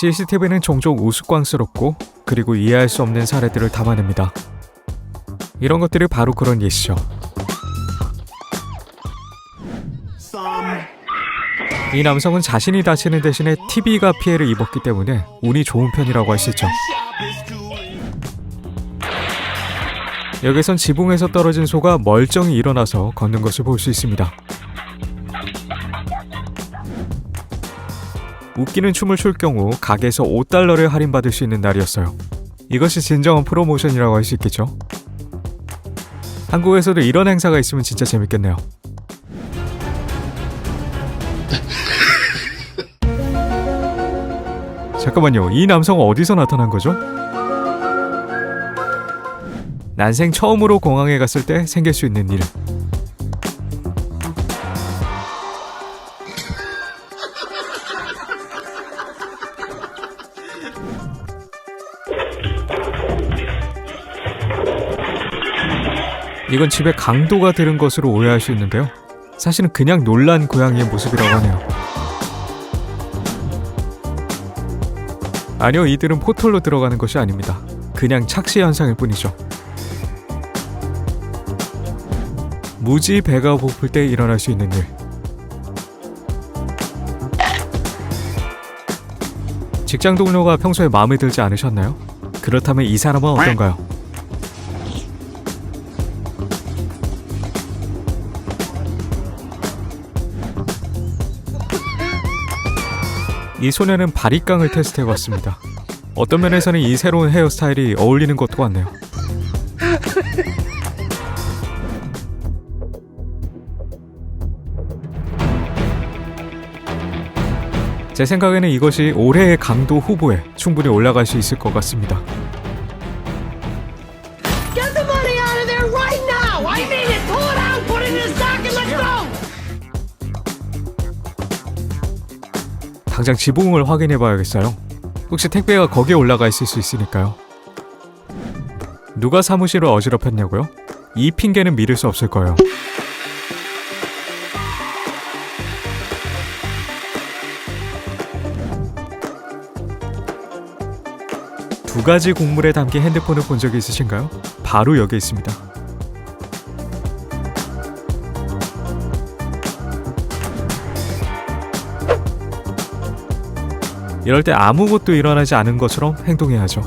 CCTV는 종종 우스꽝스럽고 그리고 이해할 수 없는 사례들을 담아냅니다. 이런 것들이 바로 그런 예시죠. 이 남성은 자신이 다치는 대신에 TV가 피해를 입었기 때문에 운이 좋은 편이라고 할 수 있죠. 여기선 지붕에서 떨어진 소가 멀쩡히 일어나서 걷는 것을 볼 수 있습니다. 웃기는 춤을 출 경우 가게에서 5달러를 할인받을 수 있는 날이었어요. 이것이 진정한 프로모션이라고 할 수 있겠죠. 한국에서도 이런 행사가 있으면 진짜 재밌겠네요. 잠깐만요. 이 남성은 어디서 나타난 거죠? 난생 처음으로 공항에 갔을 때 생길 수 있는 일. 이건 집에 강도가 들은 것으로 오해할 수 있는데요. 사실은 그냥 놀란 고양이의 모습이라고 하네요. 아니요, 이들은 포털로 들어가는 것이 아닙니다. 그냥 착시 현상일 뿐이죠. 무지 배가 고플 때 일어날 수 있는 일. 직장 동료가 평소에 마음에 들지 않으셨나요? 그렇다면 이 사람은 어떤가요? 이 소녀는 바리깡을 테스트해봤습니다. 어떤 면에서는 이 새로운 헤어스타일이 어울리는 것도 같네요. 제 생각에는 이것이 올해의 강도 후보에 충분히 올라갈 수 있을 것 같습니다. 당장 지붕을 확인해 봐야겠어요. 혹시 택배가 거기에 올라가 있을 수 있으니까요. 누가 사무실을 어지럽혔냐고요? 이 핑계는 믿을 수 없을 거예요. 두 가지 곡물에 담긴 핸드폰을 본 적이 있으신가요? 바로 여기 있습니다. 이럴 때 아무것도 일어나지 않은 것처럼 행동해야죠.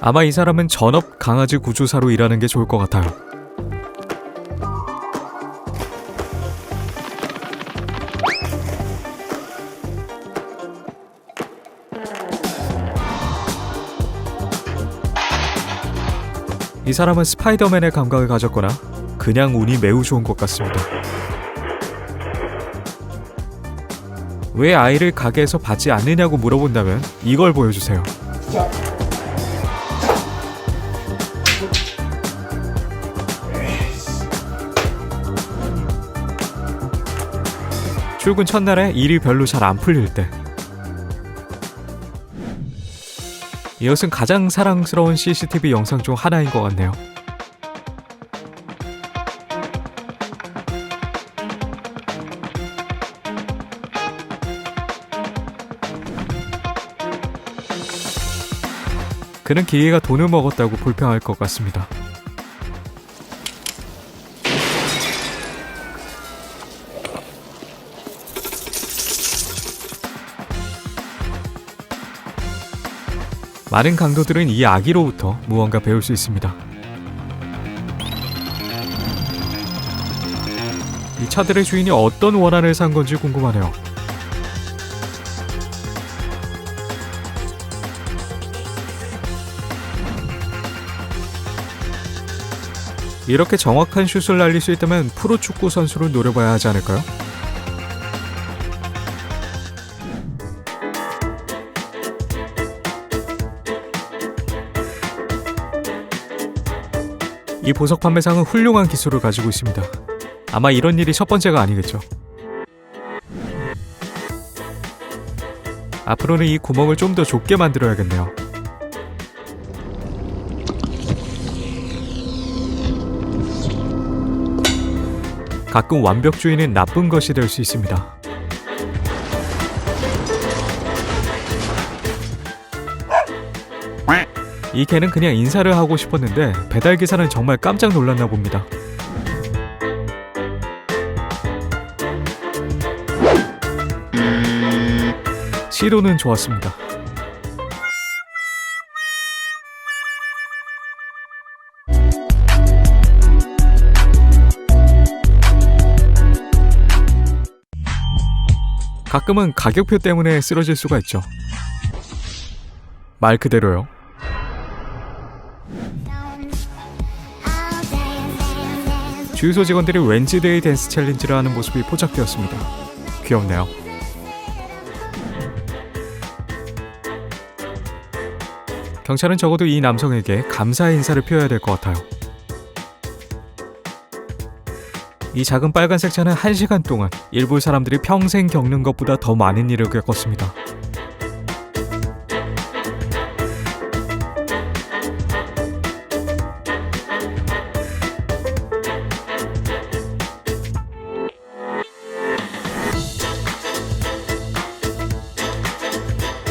아마 이 사람은 전업 강아지 구조사로 일하는 게 좋을 것 같아요. 이 사람은 스파이더맨의 감각을 가졌거나 그냥 운이 매우 좋은 것 같습니다. 왜 아이를 가게에서 받지 않느냐고 물어본다면 이걸 보여주세요. 출근 첫날에 일이 별로 잘 안 풀릴 때 이것은 가장 사랑스러운 CCTV 영상 중 하나인 것 같네요. 그는 기계가 돈을 먹었다고 불평할 것 같습니다. 많은 강도들은 이 아기로부터 무언가 배울 수 있습니다. 이 차들의 주인이 어떤 원한을 산 건지 궁금하네요. 이렇게 정확한 슛을 날릴 수 있다면 프로 축구 선수를 노려봐야 하지 않을까요? 이 보석 판매상은 훌륭한 기술을 가지고 있습니다. 아마 이런 일이 첫 번째가 아니겠죠. 앞으로는 이 구멍을 좀 더 좁게 만들어야겠네요. 가끔 완벽주의는 나쁜 것이 될 수 있습니다. 이 개는 그냥 인사를 하고 싶었는데 배달 기사는 정말 깜짝 놀랐나 봅니다. 시도는 좋았습니다. 가끔은 가격표 때문에 쓰러질 수가 있죠. 말 그대로요. 주유소 직원들이 웬즈데이 댄스 챌린지를 하는 모습이 포착되었습니다. 귀엽네요. 경찰은 적어도 이 남성에게 감사의 인사를 표해야 될 것 같아요. 이 작은 빨간색 차는 1시간 동안 일부 사람들이 평생 겪는 것보다 더 많은 일을 겪었습니다.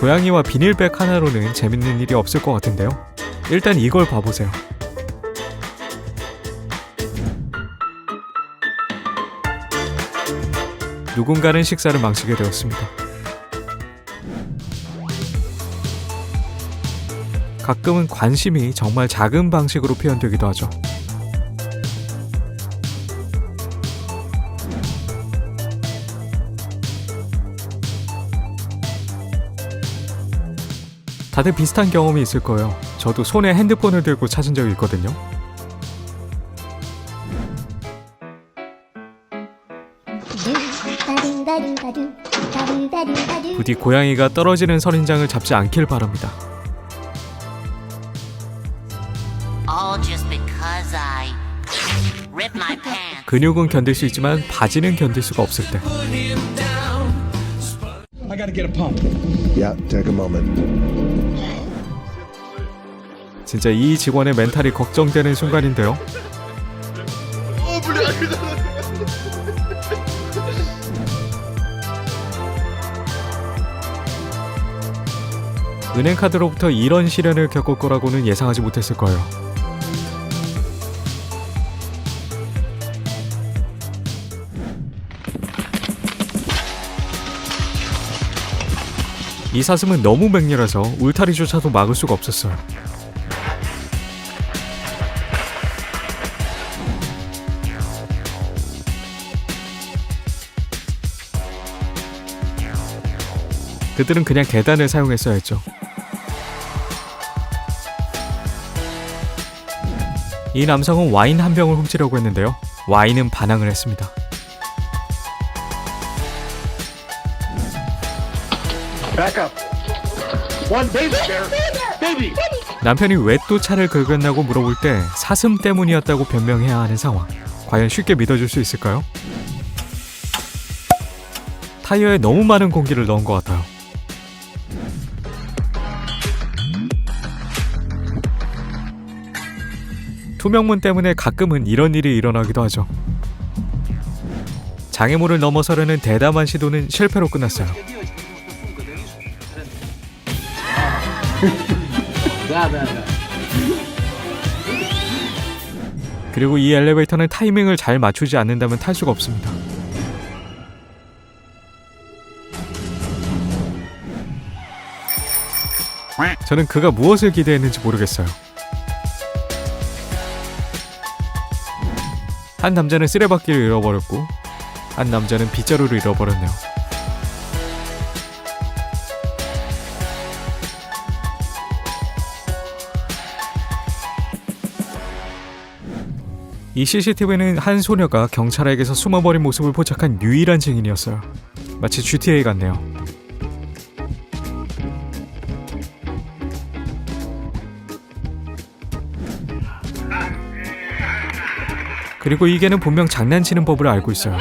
고양이와 비닐백 하나로는 재밌는 일이 없을 것 같은데요. 일단 이걸 봐보세요. 누군가는 식사를 망치게 되었습니다. 가끔은 관심이 정말 작은 방식으로 표현되기도 하죠. 다들 비슷한 경험이 있을 거예요. 저도 손에 핸드폰을 들고 찾은 적이 있거든요. 부디 고양이가 떨어지는 선인장을 잡지 않길 바랍니다. All just because I ripped my pants. 근육은 견딜 수 있지만 바지는 견딜 수가 없을 때 I gotta get a pump. Yeah, take a moment. 진짜 이 직원의 멘탈이 걱정되는 순간인데요. 은행카드로부터 이런 시련을 겪을 거라고는 예상하지 못했을 거예요. 이 사슴은 너무 맹렬해서 울타리조차도 막을 수가 없었어요. 그들은 그냥 계단을 사용했어야 했죠. 이 남성은 와인 한 병을 훔치려고 했는데요. 와인은 반항을 했습니다. 남편이 왜 또 차를 긁었냐고 물어볼 때 사슴 때문이었다고 변명해야 하는 상황. 과연 쉽게 믿어줄 수 있을까요? 타이어에 너무 많은 공기를 넣은 것 같아요. 투명문 때문에 가끔은 이런 일이 일어나기도 하죠. 장애물을 넘어서려는 대담한 시도는 실패로 끝났어요. 그리고 이 엘리베이터는 타이밍을 잘 맞추지 않는다면 탈 수가 없습니다. 저는 그가 무엇을 기대했는지 모르겠어요. 한 남자는 쓰레받기를 잃어버렸고 한 남자는 빗자루를 잃어버렸네요. 이 CCTV는 한 소녀가 경찰에게서 숨어버린 모습을 포착한 유일한 증인이었어요. 마치 GTA 같네요. 그리고 이 개는 분명 장난치는 법을 알고 있어요.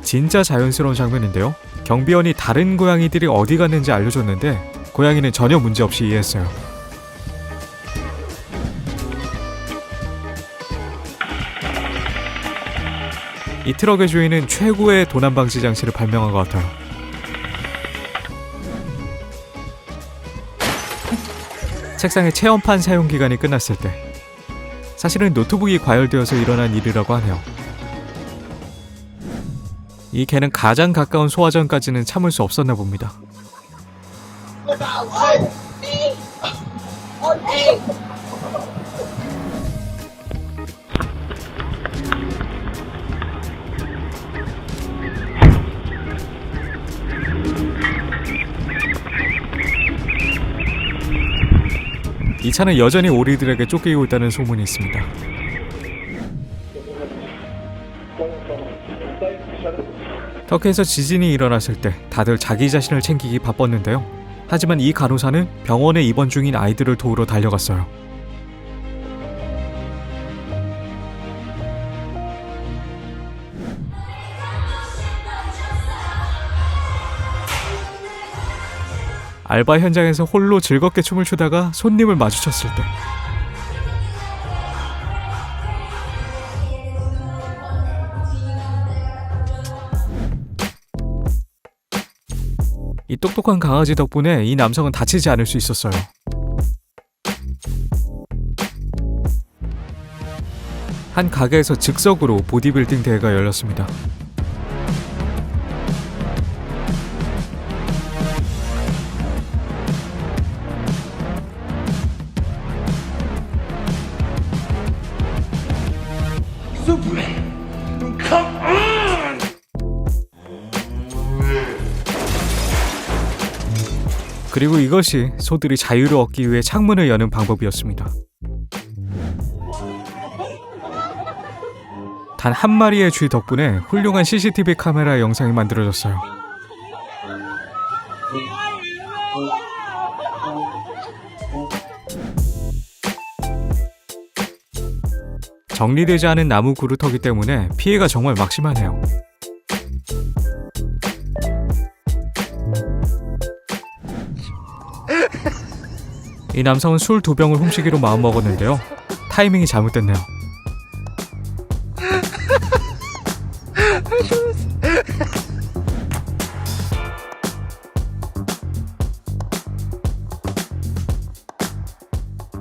진짜 자연스러운 장면인데요. 경비원이 다른 고양이들이 어디 갔는지 알려줬는데 고양이는 전혀 문제 없이 이해했어요. 이 트럭의 주인은 최고의 도난 방지 장치를 발명한 것 같아요. 책상의 체험판 사용 기간이 끝났을 때 사실은 노트북이 과열되어서 일어난 일이라고 하네요. 이 개는 가장 가까운 소화전까지는 참을 수 없었나 봅니다. 이 차는 여전히 오리들에게 쫓기고 있다는 소문이 있습니다. 터키에서 지진이 일어났을 때 다들 자기 자신을 챙기기 바빴는데요. 하지만 이 간호사는 병원에 입원 중인 아이들을 도우러 달려갔어요. 알바 현장에서 홀로 즐겁게 춤을 추다가 손님을 마주쳤을 때 이 똑똑한 강아지 덕분에 이 남성은 다치지 않을 수 있었어요. 한 가게에서 즉석으로 보디빌딩 대회가 열렸습니다. 그리고 이것이 소들이 자유를 얻기 위해 창문을 여는 방법이었습니다. 단 한 마리의 쥐 덕분에 훌륭한 CCTV 카메라 영상이 만들어졌어요. 정리되지 않은 나무 그루터기 때문에 피해가 정말 막심하네요. 이 남성은 술 두 병을 훔치기로 마음먹었는데요. 타이밍이 잘못됐네요.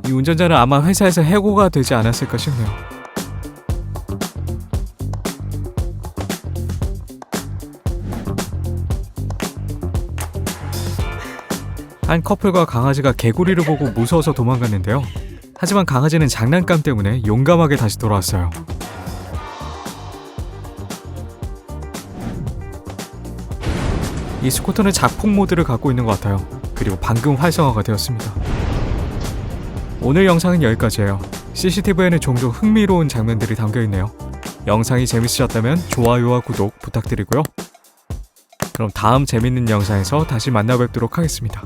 이 운전자는 아마 회사에서 해고가 되지 않았을까 싶네요. 한 커플과 강아지가 개구리를 보고 무서워서 도망갔는데요. 하지만 강아지는 장난감 때문에 용감하게 다시 돌아왔어요. 이 스쿠터는 작폭 모드를 갖고 있는 것 같아요. 그리고 방금 활성화가 되었습니다. 오늘 영상은 여기까지예요. CCTV에는 종종 흥미로운 장면들이 담겨 있네요. 영상이 재밌으셨다면 좋아요와 구독 부탁드리고요. 그럼 다음 재밌는 영상에서 다시 만나 뵙도록 하겠습니다.